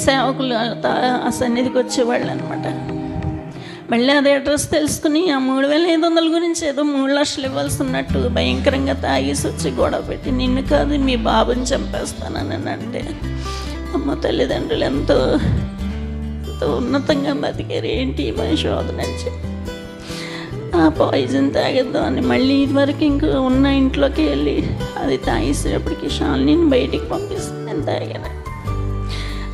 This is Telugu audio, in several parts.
సేవకులు తా- ఆ సన్నిధికి వచ్చేవాళ్ళు అనమాట మళ్ళీ అది అడ్రస్ తెలుసుకుని ఆ మూడు వేల ఐదు వందల గురించి ఏదో మూడు లక్షలు ఇవ్వాల్సి ఉన్నట్టు భయంకరంగా తాగేసి వచ్చి గొడవ పెట్టి నిన్ను కాదు మీ బాబుని చంపేస్తానని అంటే అమ్మ తల్లిదండ్రులు ఎంతో ఎంతో ఉన్నతంగా బతికారు ఏంటి మన శోధన చెప్పి ఆ పాయిజన్ తాగేద్దాం అని మళ్ళీ ఇదివరకు ఇంకా ఉన్న ఇంట్లోకి వెళ్ళి అది తాగేసేటప్పటికి షాల్ని బయటికి పంపిస్తాను తాగాను.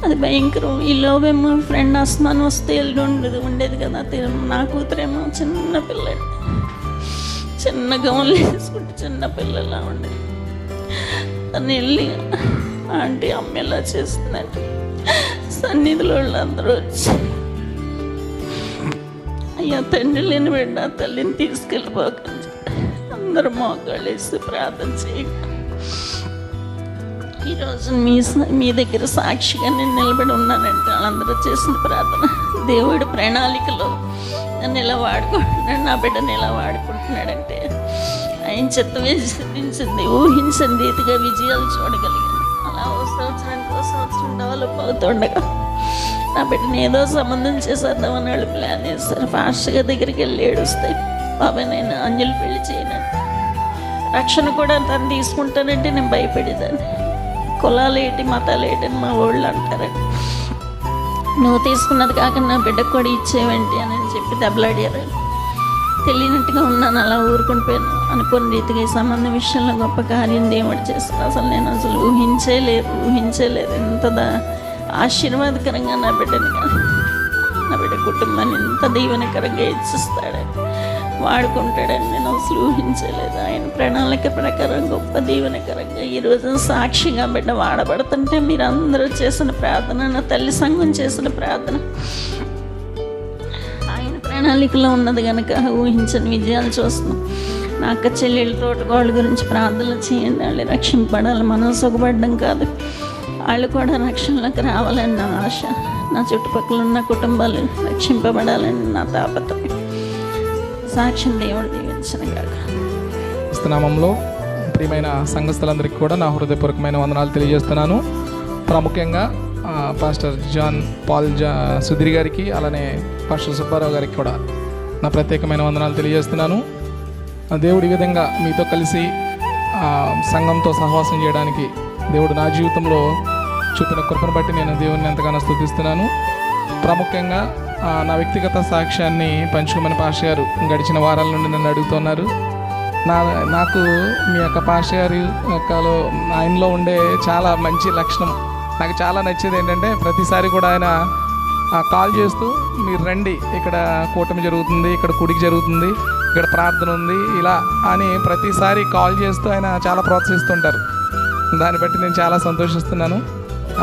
అది భయంకరం. ఈ లోపేమో ఫ్రెండ్ అస్మాన్ వస్తే వెళ్ళి ఉండేది ఉండేది కదా నా కూతురేమో చిన్న పిల్లడు. చిన్న గౌన్లు వేసుకుంటే చిన్న పిల్లలా ఉండేది తను వెళ్ళి ఆంటీ అమ్మ ఎలా చేస్తుందంటే సన్నిధిలో వాళ్ళందరూ వచ్చి అయ్యా తండ్రి లేని బిడ్డ తల్లిని తీసుకెళ్ళిపోకండి అందరూ మోకాళ్ళు వేసి ప్రార్థన చేయండి ఈరోజు మీ స- మీ దగ్గర సాక్షిగా నేను నిలబడి ఉన్నానంటే వాళ్ళందరూ చేసిన ప్రార్థన దేవుడు ప్రణాళికలో నన్ను ఇలా వాడుకుంటున్నాడు నా బిడ్డను ఇలా వాడుకుంటున్నాడంటే ఆయన చిత్తమే సిద్ధించింది ఊహించింది ఇదిగా విజయాలు చూడగలిగాను. అలా ఓ సంవత్సరానికి ఓ సంవత్సరం డెవలప్ అవుతుండగా నా బిడ్డని ఏదో సంబంధం చేసేద్దామని వాళ్ళు ప్లాన్ చేస్తారు. ఫాస్ట్గా దగ్గరికి వెళ్ళి ఏడుస్తాయి బాబాయ్ నేను అంజలి పెళ్ళి చేయను. రక్షణ కూడా తను తీసుకుంటానంటే నేను భయపడేదాన్ని. కులాలు మతాలేటి మతాలు అని మా వాళ్ళు అంటారు. నువ్వు తీసుకున్నది కాక నా బిడ్డకు కూడా ఇచ్చేవేంటి అని చెప్పి దెబ్బలాడారు. తెలియనట్టుగా ఉన్నాను అలా ఊరుకుని అనుకున్న రీతిగా ఈ సంబంధం విషయంలో గొప్ప కార్యం దేవుడు చేస్తాను అసలు నేను అసలు ఊహించేలేదు ఊహించలేదు ఎంత ఆశీర్వాదకరంగా నా బిడ్డని నా బిడ్డ కుటుంబాన్ని ఎంత దీవెనకరంగా ఇచ్చిస్తాడని వాడుకుంటాడని నేను అసలు ఊహించలేదు. ఆయన ప్రణాళిక ప్రకారం గొప్ప దీవెనకరంగా ఈ రోజు సాక్షిగా బిడ్డ వాడబడుతుంటే మీరు అందరూ చేసిన ప్రార్థన నా తల్లి సంఘం చేసిన ప్రార్థన ఆయన ప్రణాళికలో ఉన్నది కనుక ఊహించని విజయాలు చూస్తున్నాం. నా అక్క చెల్లెళ్ళ వాళ్ళ గురించి ప్రార్థనలు చేయండి. వాళ్ళు రక్షింపడాలి మనం సుఖపడడం కాదు. వాళ్ళు కూడా రక్షణలోకి రావాలని నా ఆశ. నా చుట్టుపక్కల ఉన్న కుటుంబాలు రక్షింపబడాలని నా తాపత్రయం. సాక్ష్యం దేవుడు దీవించిన కాక ప్రియమైన సంఘస్థలందరికీ కూడా నా హృదయపూర్వకమైన వందనాలు తెలియజేస్తున్నాను. ప్రాముఖ్యంగా పాస్టర్ జాన్ పాల్ జా సుధీర్ గారికి అలానే పాస్టర్ సుబ్బారావు గారికి కూడా నా ప్రత్యేకమైన వందనాలు తెలియజేస్తున్నాను. ఆ, దేవుడు ఈ విధంగా మీతో కలిసి సంఘంతో సహవాసం చేయడానికి దేవుడు నా జీవితంలో చూపిన కృపను బట్టి నేను దేవుడిని ఎంతగానో స్థుతిస్తున్నాను. ప్రాముఖ్యంగా నా వ్యక్తిగత సాక్ష్యాన్ని పంచుకోమని పాష గారు గడిచిన వారాల నుండి నన్ను అడుగుతున్నారు. నా నాకు మీ యొక్క పాష గారి యొక్కలో ఆయనలో ఉండే చాలా మంచి లక్షణం. నాకు చాలా నచ్చేది ఏంటంటే ప్రతిసారి కూడా ఆయన ఆ, కాల్ చేస్తూ మీరు రండి ఇక్కడ కూటమి జరుగుతుంది ఇక్కడ కుడికి జరుగుతుంది ఇక్కడ ప్రార్థన ఉంది ఇలా అని ప్రతిసారి కాల్ చేస్తూ ఆయన చాలా ప్రోత్సహిస్తుంటారు. దాన్ని బట్టి నేను చాలా సంతోషిస్తున్నాను.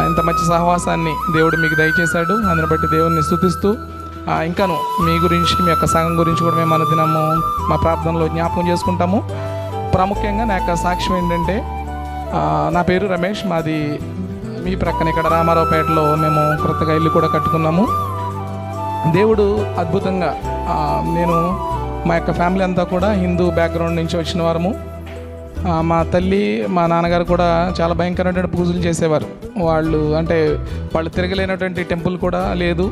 ఇంత మంచి సహవాసాన్ని దేవుడు మీకు దయచేశాడు. అందుని బట్టి దేవుడిని స్థుతిస్తూ ఇంకాను మీ గురించి మీ యొక్క సంఘం గురించి కూడా మేము అనుదినము మా ప్రార్థనలో జ్ఞాపకం చేసుకుంటాము. ప్రాముఖ్యంగా నా యొక్క సాక్ష్యం ఏంటంటే నా పేరు రమేష్ మాది మీ ప్రక్కన ఇక్కడ రామారావుపేటలో మేము కొత్తగా ఇల్లు కూడా కట్టుకున్నాము. దేవుడు అద్భుతంగా నేను మా యొక్క ఫ్యామిలీ అంతా కూడా హిందూ బ్యాక్గ్రౌండ్ నుంచి వచ్చిన వారము. మా తల్లి మా నాన్నగారు కూడా చాలా భయంకరమైనటువంటి పూజలు చేసేవారు. వాళ్ళు అంటే వాళ్ళు తిరగలేనటువంటి టెంపుల్ కూడా లేదు.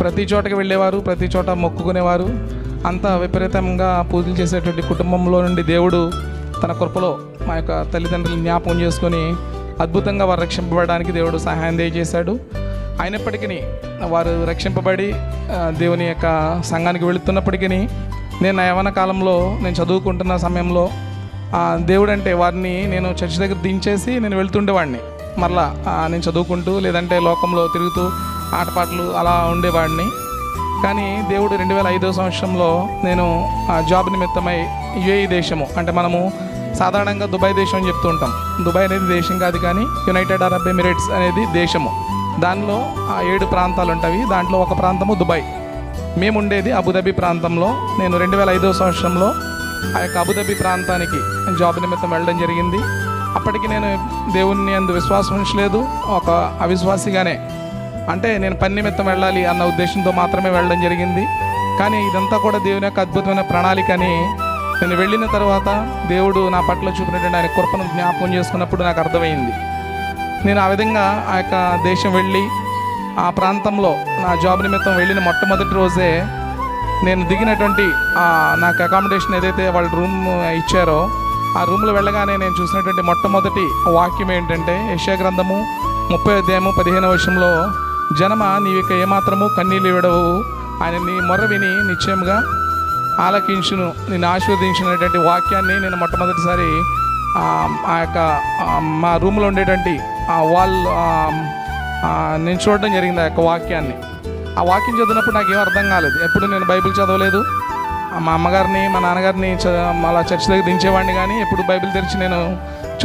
ప్రతి చోటకి వెళ్ళేవారు ప్రతి చోట మొక్కుకునేవారు. అంత విపరీతంగా పూజలు చేసేటువంటి కుటుంబంలో నుండి దేవుడు తన కృపలో మా యొక్క తల్లిదండ్రులు జ్ఞాపకం చేసుకొని అద్భుతంగా వారు రక్షింపబడడానికి దేవుడు సహాయం దయచేశాడు. అయినప్పటికీ వారు రక్షింపబడి దేవుని యొక్క సంఘానికి వెళుతున్నప్పటికీ నేను యవన కాలంలో నేను చదువుకుంటున్న సమయంలో దేవుడు అంటే వారిని నేను చర్చి దగ్గర దించేసి నేను వెళ్తుండేవాడిని. మరలా నేను చదువుకుంటూ లేదంటే లోకంలో తిరుగుతూ ఆటపాటలు అలా ఉండేవాడిని. కానీ దేవుడు రెండు వేల ఐదో సంవత్సరంలో నేను ఆ, జాబ్ నిమిత్తమై యుఏఈ దేశము అంటే మనము సాధారణంగా దుబాయ్ దేశం అని చెప్తూ ఉంటాం. దుబాయ్ అనేది దేశం కాదు కానీ యునైటెడ్ అరబ్ ఎమిరేట్స్ అనేది దేశము. దానిలో ఆ ఏడు ప్రాంతాలు ఉంటాయి. దాంట్లో ఒక ప్రాంతము దుబాయ్. మేము ఉండేది అబుదాబి ప్రాంతంలో. నేను రెండు వేల ఐదో సంవత్సరంలో ఆ యొక్క అబుదాబి ప్రాంతానికి జాబ్ నిమిత్తం వెళ్ళడం జరిగింది. అప్పటికి నేను దేవుణ్ణి అందు విశ్వాసం ఉంచలేదు. ఒక అవిశ్వాసిగానే అంటే నేను పని నిమిత్తం వెళ్ళాలి అన్న ఉద్దేశంతో మాత్రమే వెళ్ళడం జరిగింది. కానీ ఇదంతా కూడా దేవుని యొక్క అద్భుతమైన ప్రణాళిక అని నేను వెళ్ళిన తర్వాత దేవుడు నా పట్ల చూపినటువంటి ఆయన కృపను జ్ఞాపకం చేసుకున్నప్పుడు నాకు అర్థమైంది. నేను ఆ విధంగా ఆ యొక్క దేశం వెళ్ళి ఆ ప్రాంతంలో నా జాబ్ నిమిత్తం వెళ్ళిన మొట్టమొదటి రోజే నేను దిగినటువంటి నాకు అకామిడేషన్ ఏదైతే వాళ్ళ రూమ్ ఇచ్చారో ఆ రూమ్లో వెళ్ళగానే నేను చూసినటువంటి మొట్టమొదటి వాక్యం ఏంటంటే యశా గ్రంథము ముప్పై అధ్యాయము పదిహేను వర్షంలో జనమ నీ యొక్క ఏమాత్రము కన్నీళ్ళు విడవు. ఆయన నీ మొర విని నిశ్చయముగా ఆలకించును. నేను ఆశీర్వదించినటువంటి వాక్యాన్ని నేను మొట్టమొదటిసారి ఆ, యొక్క మా రూమ్లో ఉండేటువంటి ఆ నేను చూడడం జరిగింది ఆ యొక్క వాక్యాన్ని. ఆ వాక్యం చదివినప్పుడు నాకు ఏం అర్థం కాలేదు. ఎప్పుడు నేను బైబిల్ చదవలేదు. మా అమ్మగారిని మా నాన్నగారిని అలా చర్చ్ దగ్గర దించేవాడిని కానీ ఎప్పుడు బైబిల్ తెరిచి నేను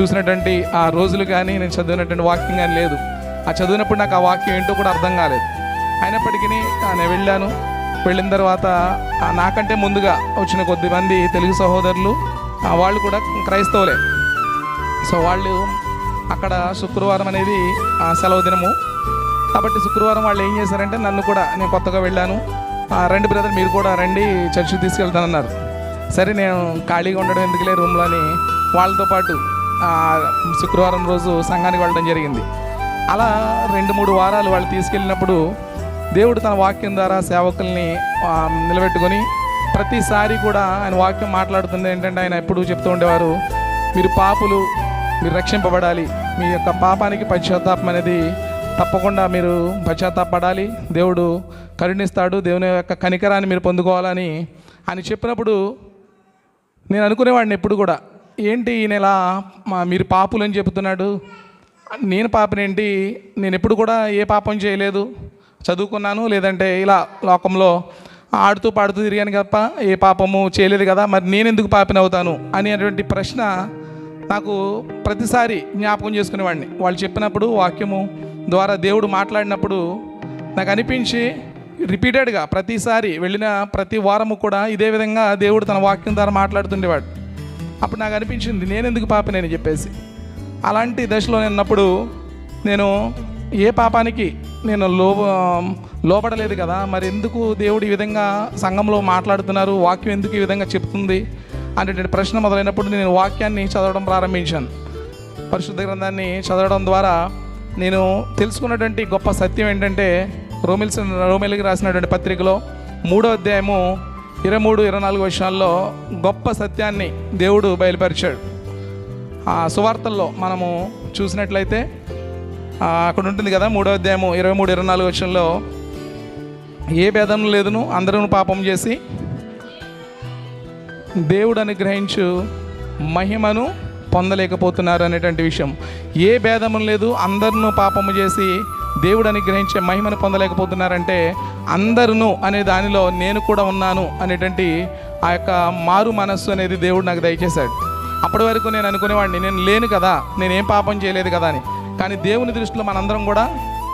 చూసినటువంటి ఆ రోజులు కానీ నేను చదివినటువంటి వాక్యం కానీ లేదు. ఆ చదివినప్పుడు నాకు ఆ వాక్యం ఏంటో కూడా అర్థం కాలేదు. అయినప్పటికీ నేను వెళ్ళాను. వెళ్ళిన తర్వాత నాకంటే ముందుగా వచ్చిన కొద్ది మంది తెలుగు సహోదరులు వాళ్ళు కూడా క్రైస్తవులే. సో వాళ్ళు అక్కడ శుక్రవారం అనేది ఆ, సెలవు దినము. కాబట్టి శుక్రవారం వాళ్ళు ఏం చేశారంటే నన్ను కూడా నేను కొత్తగా వెళ్ళాను. రండి బ్రదర్ మీరు కూడా రండి చర్చికి తీసుకెళ్తానన్నారు. సరే నేను ఖాళీగా ఉండడం ఎందుకులే రూమ్లో అని వాళ్ళతో పాటు శుక్రవారం రోజు సంఘానికి వెళ్ళడం జరిగింది. అలా రెండు మూడు వారాలు వాళ్ళు తీసుకెళ్ళినప్పుడు దేవుడు తన వాక్యం ద్వారా సేవకుల్ని నిలబెట్టుకొని ప్రతిసారి కూడా ఆయన వాక్యం మాట్లాడుతుంది. ఏంటంటే ఆయన ఎప్పుడు చెప్తూ ఉండేవారు మీరు పాపులు మీరు రక్షింపబడాలి మీ యొక్క పాపానికి పశ్చాత్తాపం అనేది తప్పకుండా మీరు పశ్చాత్తాపడాలి. దేవుడు కరుణిస్తాడు. దేవుని యొక్క కనికరాన్ని మీరు పొందుకోవాలని అని చెప్పినప్పుడు నేను అనుకునేవాడిని ఎప్పుడు కూడా. ఏంటి ఈయన ఇలా మా మీరు పాపులు అని చెబుతున్నాడు నేను పాపనేంటి నేను ఎప్పుడు కూడా ఏ పాపం చేయలేదు. చదువుకున్నాను లేదంటే ఇలా లోకంలో ఆడుతూ పాడుతూ తిరిగాను తప్ప ఏ పాపము చేయలేదు కదా మరి నేను ఎందుకు పాపిన అవుతాను అనేటువంటి ప్రశ్న నాకు ప్రతిసారి జ్ఞాపకం చేసుకునేవాడిని. వాళ్ళు చెప్పినప్పుడు వాక్యము ద్వారా దేవుడు మాట్లాడినప్పుడు నాకు అనిపించి రిపీటెడ్గా ప్రతిసారి వెళ్ళిన ప్రతి వారము కూడా ఇదే విధంగా దేవుడు తన వాక్యం ద్వారా మాట్లాడుతుండేవాడు. అప్పుడు నాకు అనిపించింది నేను ఎందుకు పాపనని చెప్పేసి. అలాంటి దశలో నేను ఉన్నప్పుడు నేను ఏ పాపానికి నేను లో లోపడలేదు కదా మరి ఎందుకు దేవుడు ఈ విధంగా సంఘంలో మాట్లాడుతున్నారు వాక్యం ఎందుకు ఈ విధంగా చెప్తుంది అనేటువంటి ప్రశ్న మొదలైనప్పుడు నేను వాక్యాన్ని చదవడం ప్రారంభించాను. పరిశుద్ధ గ్రంథాన్ని చదవడం ద్వారా నేను తెలుసుకున్నటువంటి గొప్ప సత్యం ఏంటంటే రోమిల్స్ రోమిల్కి రాసినటువంటి పత్రికలో మూడో అధ్యాయము ఇరవై మూడు ఇరవై నాలుగు విషయాల్లో గొప్ప సత్యాన్ని దేవుడు బయలుపరిచాడు. ఆ సువార్తల్లో మనము చూసినట్లయితే అక్కడ ఉంటుంది కదా మూడో అధ్యాయము ఇరవై మూడు ఇరవై నాలుగు విషయంలో ఏ భేదం లేదును అందరూ పాపం చేసి దేవుడు అనుగ్రహించు మహిమను పొందలేకపోతున్నారు అనేటువంటి విషయం. ఏ భేదము లేదు అందరినూ పాపము చేసి దేవుడు అనుగ్రహించే మహిమను పొందలేకపోతున్నారంటే అందరును అనే దానిలో నేను కూడా ఉన్నాను అనేటువంటి ఆ యొక్క మారు మనస్సు అనేది దేవుడు నాకు దయచేశాడు. అప్పటి వరకు నేను అనుకునేవాడిని నేను లేను కదా నేనేం పాపం చేయలేదు కదా అని. కానీ దేవుని దృష్టిలో మనందరం కూడా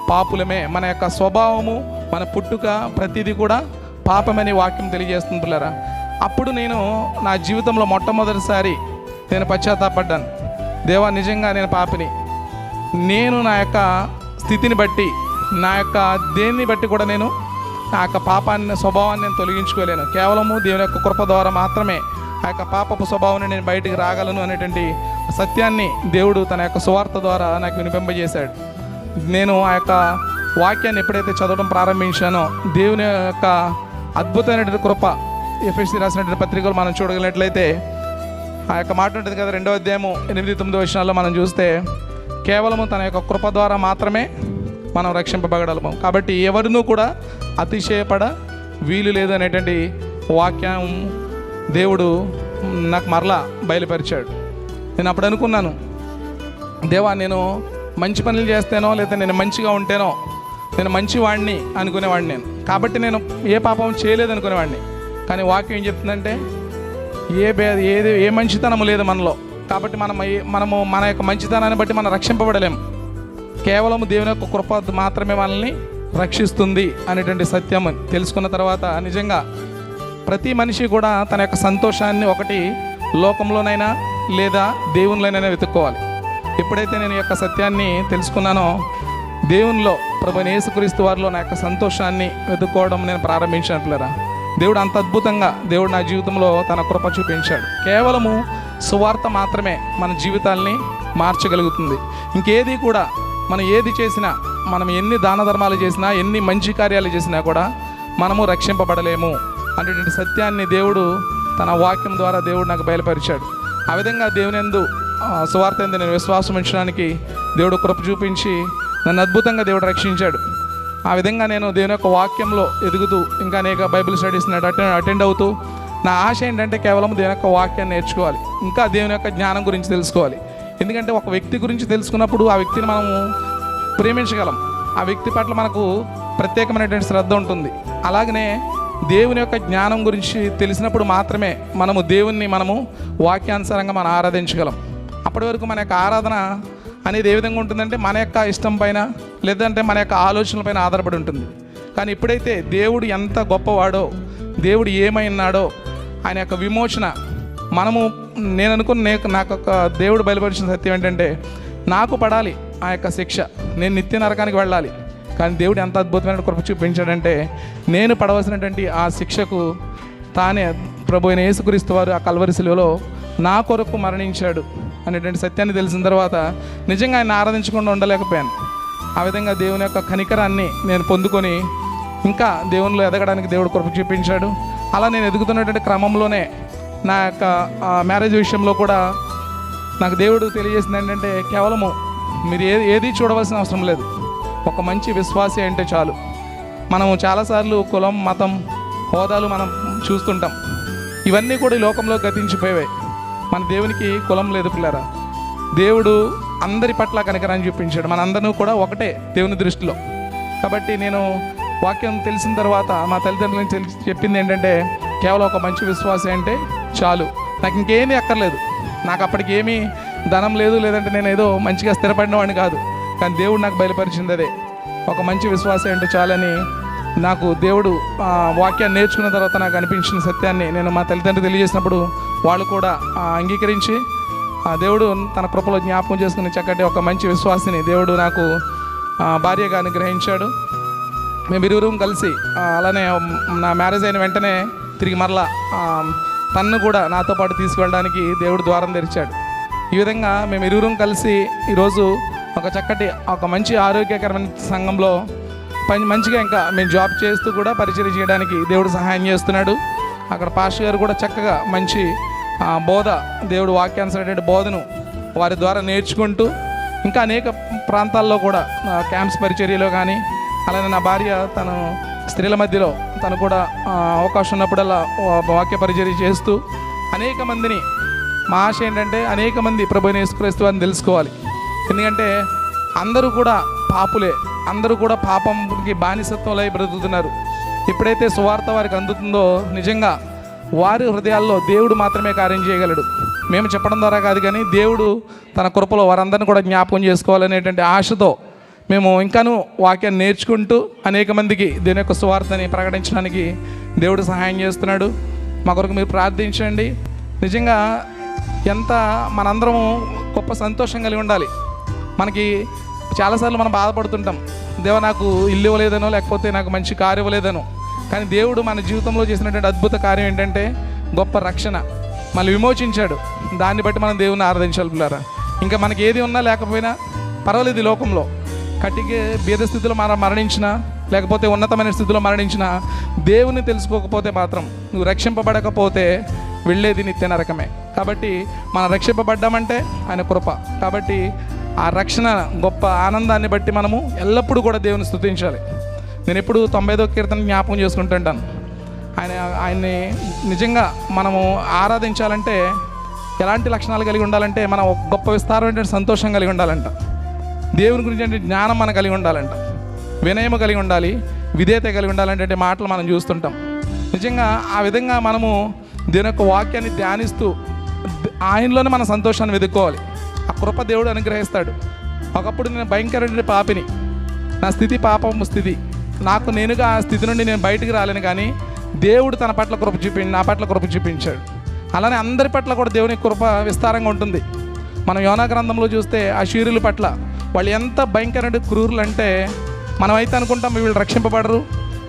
పాపులమే. మన యొక్క స్వభావము మన పుట్టుక ప్రతిదీ కూడా పాపమని వాక్యం తెలియజేస్తుంది పిల్లరా. అప్పుడు నేను నా జీవితంలో మొట్టమొదటిసారి నేను పశ్చాత్తాపడ్డాను. దేవా నిజంగా నేను పాపిని. నేను నా యొక్క స్థితిని బట్టి నా యొక్క దేన్ని బట్టి కూడా నేను నా యొక్క పాపాన్ని స్వభావాన్ని నేను తొలగించుకోలేను. కేవలము దేవుని యొక్క కృప ద్వారా మాత్రమే ఆ యొక్క పాపపు స్వభావాన్ని నేను బయటికి రాగలను అనేటువంటి సత్యాన్ని దేవుడు తన యొక్క సువార్త ద్వారా నాకు వినిపింపజేశాడు. నేను ఆ యొక్క వాక్యాన్ని ఎప్పుడైతే చదవడం ప్రారంభించానో దేవుని యొక్క అద్భుతమైనటువంటి కృప ఎఫ్ఎస్సి రాసినటువంటి పత్రికలు మనం చూడగలిగినట్లయితే ఆ యొక్క మాట ఉంటుంది కదా రెండో అధ్యాయము ఎనిమిది తొమ్మిది విషయాల్లో మనం చూస్తే కేవలము తన యొక్క కృప ద్వారా మాత్రమే మనం రక్షింపబడగలము. కాబట్టి ఎవరినూ కూడా అతిశయపడ వీలు లేదనేటువంటి వాక్యం దేవుడు నాకు మరలా బయలుపరిచాడు. నేను అప్పుడు అనుకున్నాను దేవా నేను మంచి పనులు చేస్తేనో లేదా నేను మంచిగా ఉంటేనో నేను మంచివాడిని అనుకునేవాడిని నేను. కాబట్టి నేను ఏ పాపం చేయలేదు అనుకునేవాడిని. కానీ వాక్యం ఏం చెప్తుందంటే ఏ భేద ఏది ఏ మంచితనం లేదు మనలో. కాబట్టి మనం మనము మన యొక్క మంచితనాన్ని బట్టి మనం రక్షింపబడలేం కేవలం దేవుని యొక్క కృప మాత్రమే మనల్ని రక్షిస్తుంది అనేటువంటి సత్యం తెలుసుకున్న తర్వాత నిజంగా ప్రతి మనిషి కూడా తన యొక్క సంతోషాన్ని ఒకటి లోకంలోనైనా లేదా దేవునిలోనైనా వెతుక్కోవాలి. ఎప్పుడైతే నేను యొక్క సత్యాన్ని తెలుసుకున్నానో దేవునిలో ప్రభు యేసుక్రీస్తు వారిలో నా యొక్క సంతోషాన్ని వెతుక్కోవడం నేను ప్రారంభించినట్లేరా దేవుడు అంత అద్భుతంగా దేవుడు నా జీవితంలో తన కృప చూపించాడు. కేవలము సువార్త మాత్రమే మన జీవితాల్ని మార్చగలుగుతుంది. ఇంకేది కూడా మనం ఏది చేసినా మనం ఎన్ని దాన ధర్మాలు చేసినా ఎన్ని మంచి కార్యాలు చేసినా కూడా మనము రక్షింపబడలేము అనేటువంటి సత్యాన్ని దేవుడు తన వాక్యం ద్వారా దేవుడు నాకు బయలుపరిచాడు. ఆ విధంగా దేవునిందు సువార్త ఎందు నేను విశ్వాసం ఉంచడానికి దేవుడు కృప చూపించి నన్ను అద్భుతంగా దేవుడు రక్షించాడు. ఆ విధంగా నేను దేవుని యొక్క వాక్యంలో ఎదుగుతూ ఇంకా అనేక బైబిల్ స్టడీస్ అటెండ్ అటెండ్ అవుతూ నా ఆశ ఏంటంటే కేవలం దేవుని యొక్క వాక్యాన్ని నేర్చుకోవాలి. ఇంకా దేవుని యొక్క జ్ఞానం గురించి తెలుసుకోవాలి. ఎందుకంటే ఒక వ్యక్తి గురించి తెలుసుకున్నప్పుడు ఆ వ్యక్తిని మనము ప్రేమించగలం. ఆ వ్యక్తి పట్ల మనకు ప్రత్యేకమైనటువంటి శ్రద్ధ ఉంటుంది. అలాగనే దేవుని యొక్క జ్ఞానం గురించి తెలిసినప్పుడు మాత్రమే మనము దేవుణ్ణి మనము వాక్యానుసారంగా మనం ఆరాధించగలం. అప్పటి వరకు మన యొక్క ఆరాధన అనేది ఏ విధంగా ఉంటుందంటే మన యొక్క ఇష్టం పైన లేదంటే మన యొక్క ఆలోచనల పైన ఆధారపడి ఉంటుంది. కానీ ఇప్పుడైతే దేవుడు ఎంత గొప్పవాడో దేవుడు ఏమైనాడో ఆయన యొక్క విమోచన మనము నేను అనుకున్న నే- నాకు ఒక దేవుడు బయలుపరిచిన సత్యం ఏంటంటే నాకు పడాలి ఆ యొక్క శిక్ష. నేను నిత్య నరకానికి వెళ్ళాలి. కానీ దేవుడు ఎంత అద్భుతమైన కృప చూపించాడంటే నేను పడవలసినటువంటి ఆ శిక్షకు తానే ప్రభు అయిన యేసుక్రీస్తు వారు ఆ కల్వరి శిలువలో నా కొరకు మరణించాడు. అనేటువంటి సత్యాన్ని తెలిసిన తర్వాత నిజంగా ఆయన ఆరాధించకుండా ఉండలేకపోయాను. ఆ విధంగా దేవుని యొక్క కనికరాన్ని నేను పొందుకొని ఇంకా దేవునిలో ఎదగడానికి దేవుడు కృప చూపించాడు. అలా నేను ఎదుగుతున్నటువంటి క్రమంలోనే నా యొక్క మ్యారేజ్ విషయంలో కూడా నాకు దేవుడు తెలియజేసింది ఏంటంటే కేవలము మీరు ఏది ఏది చూడవలసిన అవసరం లేదు. ఒక మంచి విశ్వాసి అంటే చాలు. మనము చాలాసార్లు కులం మతం హోదాలు మనం చూస్తుంటాం. ఇవన్నీ కూడా ఈ లోకంలో గతించిపోయాయి మన దేవునికి కులం లేదు పిల్లరా. దేవుడు అందరి పట్ల కనికరాన్ని చూపించాడు. మనందరూ కూడా ఒకటే దేవుని దృష్టిలో. కాబట్టి నేను వాక్యం తెలిసిన తర్వాత మా తల్లిదండ్రులకు తెలిసి చెప్పింది ఏంటంటే కేవలం ఒక మంచి విశ్వాసం అంటే చాలు. నాకు ఇంకేమీ అక్కర్లేదు. నాకు అప్పటికి ఏమీ ధనం లేదు లేదంటే నేను ఏదో మంచిగా స్థిరపడిన వాడిని కాదు. కానీ దేవుడు నాకు బయలుపరిచింది అదే. ఒక మంచి విశ్వాసం అంటే చాలని నాకు దేవుడు వాక్యాన్ని నేర్చుకున్న తర్వాత నాకు అనిపించిన సత్యాన్ని నేను మా తల్లిదండ్రులు తెలియజేసినప్పుడు వాళ్ళు కూడా అంగీకరించి ఆ దేవుడు తన కృపలో జ్ఞాపకం చేసుకుని చక్కటి ఒక మంచి విశ్వాసిని దేవుడు నాకు భార్యగా అనుగ్రహించాడు. మేము ఇరువురం కలిసి అలానే నా మ్యారేజ్ అయిన వెంటనే తిరిగి మరలా తన్ను కూడా నాతో పాటు తీసుకెళ్ళడానికి దేవుడు ద్వారం తెరిచాడు. ఈ విధంగా మేము ఇరువురం కలిసి ఈరోజు ఒక చక్కటి ఒక మంచి ఆరోగ్యకరమైన సంఘంలో మంచిగా ఇంకా మేము జాబ్ చేస్తూ కూడా పరిచయం చేయడానికి దేవుడు సహాయం చేస్తున్నాడు. అక్కడ పాస్టర్ గారు కూడా చక్కగా మంచి బోధ దేవుడు వాక్యానుసరైన బోధను వారి ద్వారా నేర్చుకుంటూ ఇంకా అనేక ప్రాంతాల్లో కూడా క్యాంప్స్ పరిచర్యలో కానీ అలానే నా భార్య తను స్త్రీల మధ్యలో తను కూడా అవకాశం ఉన్నప్పుడల్లా వాక్య పరిచర్య చేస్తూ అనేక మందిని మా ఆశ ఏంటంటే అనేక మంది ప్రభుని యేసుక్రీస్తు అని తెలుసుకోవాలి. ఎందుకంటే అందరూ కూడా పాపులే. అందరూ కూడా పాపంకి బానిసత్వంలో బ్రతుకుతున్నారు. ఎప్పుడైతే సువార్త వారికి అందుతుందో నిజంగా వారి హృదయాల్లో దేవుడు మాత్రమే కార్యం చేయగలడు. మేము చెప్పడం ద్వారా కాదు కానీ దేవుడు తన కృపలో వారందరిని కూడా జ్ఞాపకం చేసుకోవాలనేటువంటి ఆశతో మేము ఇంకాను వాక్యాన్ని నేర్చుకుంటూ అనేక మందికి దీని యొక్క సువార్తని ప్రకటించడానికి దేవుడు సహాయం చేస్తున్నాడు. మా కొరకు మీరు ప్రార్థించండి. నిజంగా ఎంత మనందరము గొప్ప సంతోషం కలిగి ఉండాలి. మనకి చాలాసార్లు మనం బాధపడుతుంటాం. దేవ నాకు ఇల్లు ఇవ్వలేదనో లేకపోతే నాకు మంచి కారు ఇవ్వలేదనో. కానీ దేవుడు మన జీవితంలో చేసినటువంటి అద్భుత కార్యం ఏంటంటే గొప్ప రక్షణ. మళ్ళీ విమోచించాడు. దాన్ని బట్టి మనం దేవుని ఆరాధించాలి ఇంకా మనకి ఏది ఉన్నా లేకపోయినా పర్వాలేదు ఈ లోకంలో. కట్టిగే భేద స్థితిలో మనం మరణించినా లేకపోతే ఉన్నతమైన స్థితిలో మరణించినా దేవుని తెలుసుకోకపోతే మాత్రం నువ్వు రక్షింపబడకపోతే వెళ్ళేది నిత్య నరకమే. కాబట్టి మనం రక్షింపబడ్డామంటే ఆయన కృప. కాబట్టి ఆ రక్షణ గొప్ప ఆనందాన్ని బట్టి మనము ఎల్లప్పుడూ కూడా దేవుని స్థుతించాలి. నేను ఎప్పుడు తొంభైదో కీర్తన జ్ఞాపకం చేసుకుంటుంటాను ఆయన ఆయన్ని నిజంగా మనము ఆరాధించాలంటే ఎలాంటి లక్షణాలు కలిగి ఉండాలంటే మనం ఒక గొప్ప విస్తారమైన సంతోషం కలిగి ఉండాలంట. దేవుని గురించి అంటే జ్ఞానం మనం కలిగి ఉండాలంట. వినయము కలిగి ఉండాలి విధేయత కలిగి ఉండాలంటే మాటలు మనం చూస్తుంటాం. నిజంగా ఆ విధంగా మనము దీని యొక్క వాక్యాన్ని ధ్యానిస్తూ ఆయనలోనే మన సంతోషాన్ని వెతుక్కోవాలి. కృప దేవుడు అనుగ్రహిస్తాడు. ఒకప్పుడు నేను భయంకరమైన పాపిని. నా స్థితి పాపం స్థితి. నాకు నేనుగా ఆ స్థితి నుండి నేను బయటికి రాలేను కానీ దేవుడు తన పట్ల కృప చూపి నా పట్ల కృప చూపించాడు. అలానే అందరి పట్ల కూడా దేవుని కృప విస్తారంగా ఉంటుంది. మనం యోనా గ్రంథంలో చూస్తే ఆ శూరుల పట్ల వాళ్ళు ఎంత భయంకరమైన క్రూరులు అంటే మనమైతే అనుకుంటాం వీళ్ళు రక్షింపబడరు.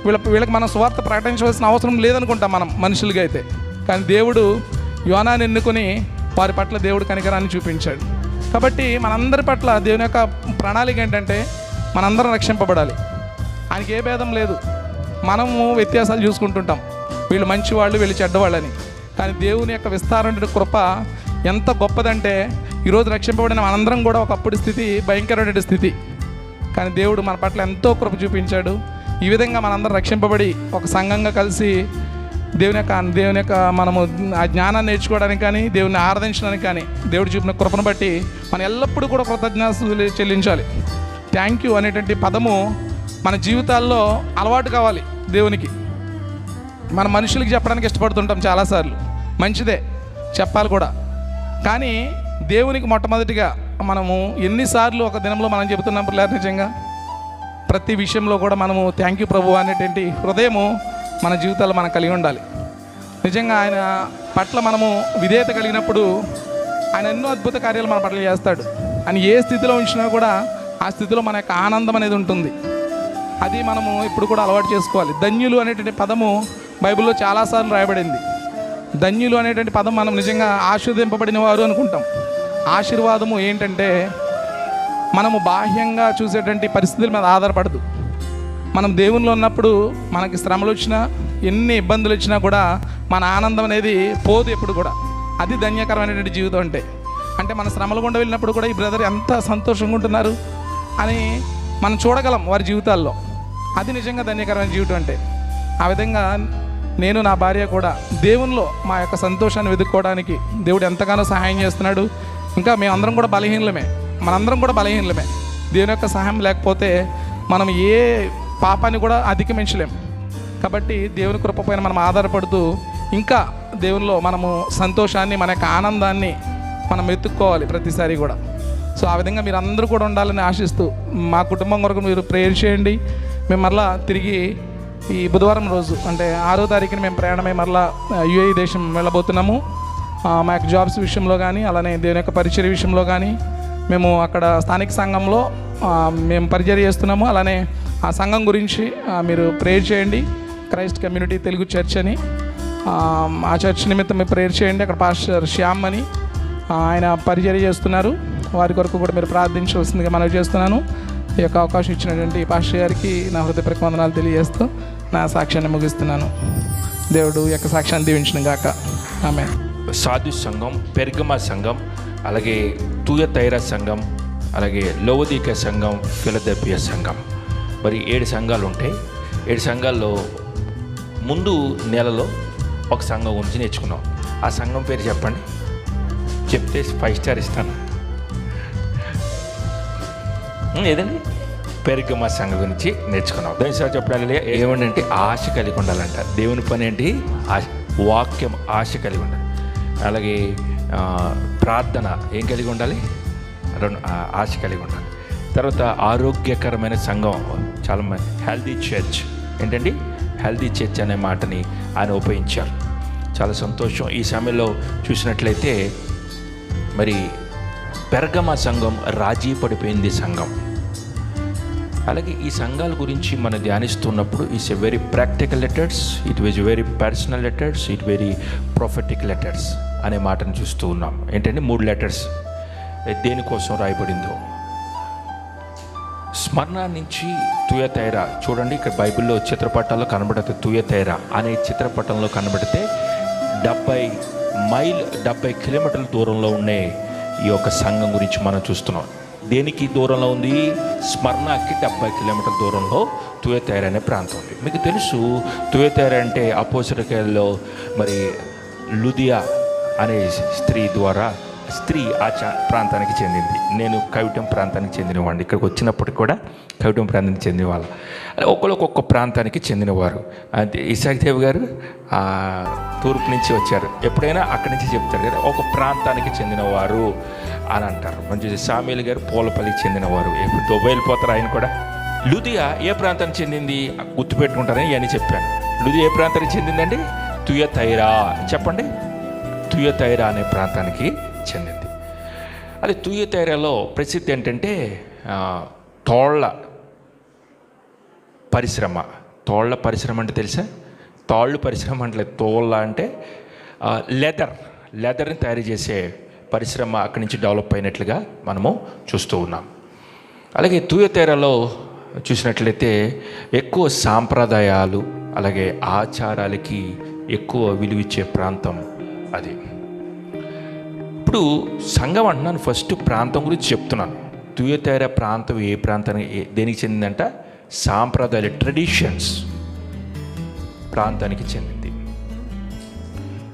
వీళ్ళ వీళ్ళకి మనం స్వార్థ ప్రకటించవలసిన అవసరం లేదనుకుంటాం మనం మనుషులుగా అయితే. కానీ దేవుడు యోనాని ఎన్నుకొని వారి పట్ల దేవుడు కనికరాన్ని చూపించాడు. కాబట్టి మనందరి పట్ల దేవుని యొక్క ప్రణాళిక ఏంటంటే మనందరం రక్షింపబడాలి. ఆయనకి ఏ భేదం లేదు. మనము వ్యత్యాసాలు చూసుకుంటుంటాం. వీళ్ళు మంచివాళ్ళు వీళ్ళు చెడ్డవాళ్ళని. కానీ దేవుని యొక్క విస్తారమైన కృప ఎంత గొప్పదంటే ఈరోజు రక్షింపబడిన మనందరం కూడా ఒకప్పుడు స్థితి భయంకరమైన స్థితి. కానీ దేవుడు మన పట్ల ఎంతో కృప చూపించాడు. ఈ విధంగా మనందరం రక్షింపబడి ఒక సంఘంగా కలిసి దేవుని యొక్క దేవుని యొక్క మనము ఆ జ్ఞానాన్ని నేర్చుకోవడానికి కానీ దేవుని ఆరాధించడానికి కానీ దేవుడు చూపిన కృపను బట్టి మనం ఎల్లప్పుడూ కూడా కృతజ్ఞతలు చెల్లించాలి. థ్యాంక్ యూ అనేటువంటి పదము మన జీవితాల్లో అలవాటు కావాలి దేవునికి. మన మనుషులకి చెప్పడానికి ఇష్టపడుతుంటాం చాలాసార్లు. మంచిదే చెప్పాలి కూడా. కానీ దేవునికి మొట్టమొదటిగా మనము ఎన్నిసార్లు ఒక దినంలో మనం చెబుతున్నాం పిల్లలు నిజంగా? ప్రతి విషయంలో కూడా మనము థ్యాంక్ యూ ప్రభు అనేటువంటి హృదయము మన జీవితాలు మనం కలిగి ఉండాలి. నిజంగా ఆయన పట్ల మనము విధేయత కలిగినప్పుడు ఆయన ఎన్నో అద్భుత కార్యాలు మన పట్ల చేస్తాడు. ఆయన ఏ స్థితిలో ఉంచినా కూడా ఆ స్థితిలో మన యొక్క ఆనందం అనేది ఉంటుంది. అది మనము ఇప్పుడు కూడా అలవాటు చేసుకోవాలి. ధన్యులు అనేటువంటి పదము బైబిల్లో చాలాసార్లు రాయబడింది. ధన్యులు అనేటువంటి పదం మనం నిజంగా ఆశీర్వదింపబడిన వారు అనుకుంటాం. ఆశీర్వాదము ఏంటంటే మనము బాహ్యంగా చూసేటువంటి పరిస్థితుల మీద ఆధారపడదు. మనం దేవునిలో ఉన్నప్పుడు మనకి శ్రమలు వచ్చినా ఎన్ని ఇబ్బందులు వచ్చినా కూడా మన ఆనందం అనేది పోదు ఎప్పుడు కూడా. అది ధన్యకరమైనటువంటి జీవితం అంటే. అంటే మన శ్రమలు గుండా వెళ్ళినప్పుడు కూడా ఈ బ్రదర్ ఎంత సంతోషంగా ఉంటున్నారు అని మనం చూడగలం వారి జీవితాల్లో. అది నిజంగా ధన్యకరమైన జీవితం అంటే. ఆ విధంగా నేను నా భార్య కూడా దేవునిలో మా యొక్క సంతోషాన్ని వెతుక్కోవడానికి దేవుడు ఎంతగానో సహాయం చేస్తున్నాడు. ఇంకా మేమందరం కూడా బలహీనలమే. మనందరం కూడా బలహీనలమే. దేవుని యొక్క సహాయం లేకపోతే మనం ఏ పాపాన్ని కూడా అధిగమించలేం. కాబట్టి దేవుని కృప పైన మనం ఆధారపడుతూ ఇంకా దేవునిలో మనము సంతోషాన్ని మన యొక్క ఆనందాన్ని మనం వెతుక్కోవాలి ప్రతిసారి కూడా. సో ఆ విధంగా మీరు అందరూ కూడా ఉండాలని ఆశిస్తూ మా కుటుంబం కొరకు మీరు ప్రేయర్ చేయండి. మేము మరలా తిరిగి ఈ బుధవారం రోజు అంటే ఆరో తారీఖున మేము ప్రయాణమై మరలా యుఏఈ దేశం వెళ్ళబోతున్నాము. మా యొక్క జాబ్స్ విషయంలో కానీ అలానే దేవుని యొక్క పరిచయ విషయంలో కానీ మేము అక్కడ స్థానిక సంఘంలో మేము పరిచయం చేస్తున్నాము. అలానే ఆ సంఘం గురించి మీరు ప్రేయర్ చేయండి. క్రైస్ట్ కమ్యూనిటీ తెలుగు చర్చ్ అని. ఆ, చర్చ్ నిమిత్తం మీరు ప్రేయర్ చేయండి. అక్కడ పాస్టర్ శ్యామ్ అని ఆయన పరిచర్య చేస్తున్నారు. వారి కొరకు కూడా మీరు ప్రార్థించవలసిందిగా మనవి చేస్తున్నాను. ఈ యొక్క అవకాశం ఇచ్చినటువంటి పాస్టర్ గారికి నా హృదయపూర్వక వందనాలు తెలియజేస్తూ నా సాక్ష్యాన్ని ముగిస్తున్నాను. దేవుడు యొక్క సాక్ష్యాన్ని దీవించిన గాక. ఆమె సాధు సంఘం పెర్గమ సంఘం అలాగే తూయ తైర సంఘం అలాగే లోవదీక సంఘం ఫిలదెల్ఫియా సంఘం. మరి ఏడు సంఘాలు ఉంటాయి ఏడు సంఘాల్లో ముందు నెలలో ఒక సంఘం గురించి నేర్చుకున్నాం. ఆ సంఘం పేరు చెప్పండి. చెప్తే ఫైవ్ స్టార్ ఇస్తాను. ఏదండి? పెరుగమ సంఘం గురించి నేర్చుకున్నాం. దాని సార్ చెప్పడాలి ఏమంటే ఆశ కలిగి ఉండాలంట. దేవుని పని ఏంటి? ఆశ వాక్యం ఆశ కలిగి ఉండాలి. అలాగే ప్రార్థన ఏం కలిగి ఉండాలి? రెండు ఆశ కలిగి ఉండాలి. తర్వాత ఆరోగ్యకరమైన సంఘం చాలా మంది హెల్దీ చర్చ్ ఏంటండి? హెల్దీ చర్చ్ అనే మాటని ఆయన ఉపయోగించారు. చాలా సంతోషం. ఈ సమయంలో చూసినట్లయితే మరి పెరగమ సంఘం రాజీ పడిపోయింది సంఘం. అలాగే ఈ సంఘాల గురించి మనం ధ్యానిస్తున్నప్పుడు it's a very practical letters it was very personal letters it very prophetic letters అనే మాటను చూస్తూ ఉన్నాం. ఏంటంటే మూడు లెటర్స్ దేనికోసం రాయబడిందో. స్మరణ నుంచి తుయతైరా చూడండి ఇక్కడ బైబిల్లో చిత్రపటాల్లో కనబడితే తుయతైరా అనే చిత్రపటంలో కనబడితే డెబ్బై మైల్ డెబ్బై కిలోమీటర్ల దూరంలో ఉండే ఈ యొక్క సంఘం గురించి మనం చూస్తున్నాం. దేనికి దూరంలో ఉంది? స్మరణకి డెబ్బై కిలోమీటర్ల దూరంలో తుయతైరా అనే ప్రాంతం ఉంది. మీకు తెలుసు తుయతైర అంటే అపోసరికాయల్లో మరి లుదియా అనే స్త్రీ ద్వారా స్త్రీ ఆ చా- ప్రాంతానికి చెందింది. నేను కవిటం ప్రాంతానికి చెందినవాడిని. ఇక్కడికి వచ్చినప్పటికి కూడా కవిటం ప్రాంతానికి చెందిన వాళ్ళు ఒక్కొక్క ప్రాంతానికి చెందినవారు. అంటే ఇసాక్ దేవ్ గారు తూర్పు నుంచి వచ్చారు. ఎప్పుడైనా అక్కడి నుంచి చెప్తారు కదా ఒక ప్రాంతానికి చెందినవారు అని అంటారు. మంచి సామీల్ గారు పూలపల్లికి చెందినవారు. ఎప్పుడు దుబాయ్ వెళ్ళిపోతారు ఆయన కూడా. లుదియా ఏ ప్రాంతానికి చెందింది? గుర్తుపెట్టుకుంటారని ఇవన్నీ చెప్పాను. లుదియా ఏ ప్రాంతానికి చెందిందండి? తుయతైరా. చెప్పండి. తుయతైరా అనే ప్రాంతానికి చెందింది. అది తుయతైరాలో ప్రసిద్ధి ఏంటంటే తోళ్ళ పరిశ్రమ. తోళ్ళ పరిశ్రమ అంటే తెలుసా? తాళ్ళు పరిశ్రమ అంటే తోళ్ళ అంటే లెదర్. లెదర్ని తయారు చేసే పరిశ్రమ అక్కడి నుంచి డెవలప్ అయినట్లుగా మనము చూస్తూ ఉన్నాం. అలాగే తూయతేరలో చూసినట్లయితే ఎక్కువ సాంప్రదాయాలు అలాగే ఆచారాలకి ఎక్కువ విలువిచ్చే ప్రాంతం అది. ఇప్పుడు సంఘం అంటున్నాను ఫస్ట్ ప్రాంతం గురించి చెప్తున్నాను. తుయతేర ప్రాంతం ఏ ప్రాంతానికి దేనికి చెందిందంట? సాంప్రదాయాలు ట్రెడిషన్స్ ప్రాంతానికి చెందింది.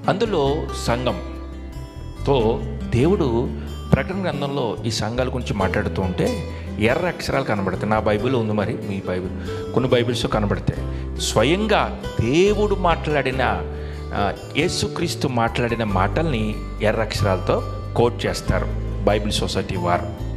అందులో సంఘంతో దేవుడు ప్రకటన గ్రంథంలో ఈ సంఘాల గురించి మాట్లాడుతూ ఉంటే ఎర్ర అక్షరాలు కనబడతాయి. నా బైబిల్ ఉంది మరి మీ బైబిల్. కొన్ని బైబిల్స్ కనబడతాయి. స్వయంగా దేవుడు మాట్లాడిన యేసుక్రీస్తు మాట్లాడిన మాటల్ని ఎర్రక్షరాలతో కోట్ చేస్తారు బైబిల్ సొసైటీ వారు.